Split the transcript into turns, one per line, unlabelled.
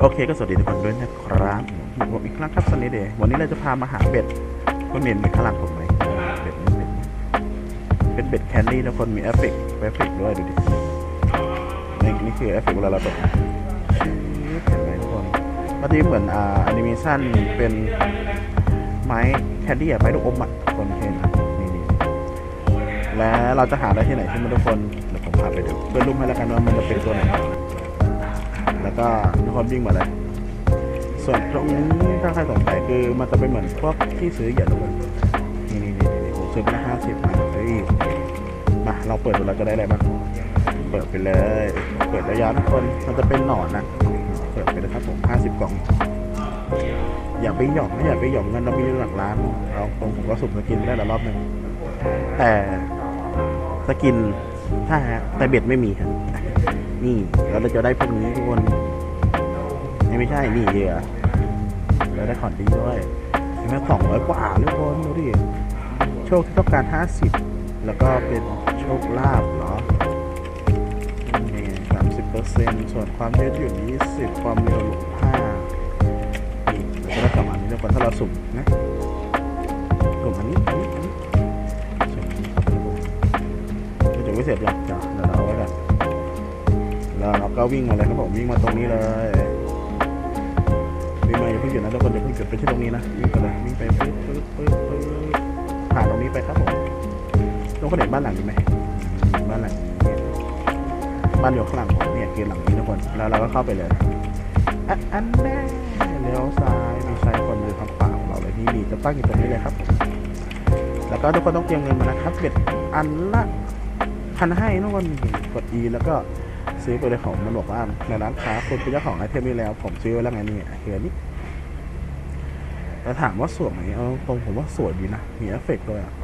โอเคก็สวัสดีทุกคนด้วยนะครับผมอีกครั้งครับซันนี่เดย์วันนี้เราจะพามาหาเบ็ดคุณเห็นเบ็ดข้างหลังผมไหมเบ็ดนี่เบ็ดเป็นเบ็ดแคนดี้ทุกคนมีเอฟเฟกต์เอฟเฟกต์ด้วยดูดินี่นี่คือเอฟเฟกต์เวลาเราตกเห็นไหมทุกคนมันจะเหมือนอ่าแอนิเมชันเป็นไม้แคนดี้อะไม้ลูกอมอะทุกคนเห็นนะนี่นี่และเราจะหาได้ที่ไหนใช่ไหมทุกคนเดี๋ยวผมพาไปดูเพื่อนรูปให้แล้วกันว่ามันจะเป็นตัวไหน แล้วก็ทุกคนวิ่งมาเลย ส่วนตรงนี้ถ้าใครสนใจคือมันจะเป็นเหมือนพวกที่ซื้อเหยียดทุกคนนี่นี่นี่นี่ผมซื้อมาห้าสิบมาเฮ้ยมาเราเปิดดูเราจะได้อะไรบ้างเปิดไปเลย เปิดระยะทุกคนมันจะเป็นหนอนนะเปิดไปเลยครับผมห้าสิบกล่องอย่าไปหย่องนะอย่าไปหย่องเงินเรามีหลักล้านเราตรงผมก็สุ่มสกินได้ละรอบหนึ่งแต่สกินถ้าฮะแต่เบ็ดไม่มีครับ นี่แล้วเราจะได้พวกนี้ทุกคนนี่ไม่ใช่นี่เหยื่อแล้วได้ของดีด้วยเห็นไหมสองร้อยกว่าทุกคนดูดิโชคที่ต้องการห้าสิบแล้วก็เป็นโชคลาภเหรอนี่สามสิบเปอร์เซ็นต์ส่วนความยืดหยุ่นยี่สิบความเร็วลบห้านี่เราจะได้ประมาณนี้ทุกคนถ้าเราสุ่มนะสุ่มอันนี้สุ่มอันนี้กคนมันจะไม่เสร็จหรอกจ้ะเดี๋ยวเราเอาไว้ก่อน แล้วเราก็วิ่งมาเลยครับผมวิ่งมาตรงนี้เลยวิ่งมาอย่าเพิ่งหยุดนะทุกคนอย่าเพิ่งหยุดไปที่ตรงนี้นะวิ่งไปเลยวิ่งไปปึ๊บปึ๊บปึ๊บปึ๊บผ่านตรงนี้ไปครับผมทุกคนเห็นบ้านหลังนี้ไหมบ้านหลังบ้านอยู่ข้างหลังผมเนี่ยคือหลังนี้ทุกคนแล้วเราก็เข้าไปเลยอันแน่เลี้ยวซ้ายมีชายคนอยู่ทางขวาของเราเลยนี่ดีจะตั้งอยู่ตรงนี้เลยครับ แล้วก็ทุกคนต้องเตรียมเงินมานะครับเบ็ดอันละพันให้ทุกคนกด E แล้วก็ ซื้อไปเลยของมันบอกว่าในร้านค้าคุณเป็นเจ้าของไอเทมนี้แล้ว ผมซื้อไว้แล้วไงนี่เฮียนี่แต่ถามว่าสวยไหมเออตรงผมว่าสวยดีนะมีเอฟเฟกต์ด้วยอะ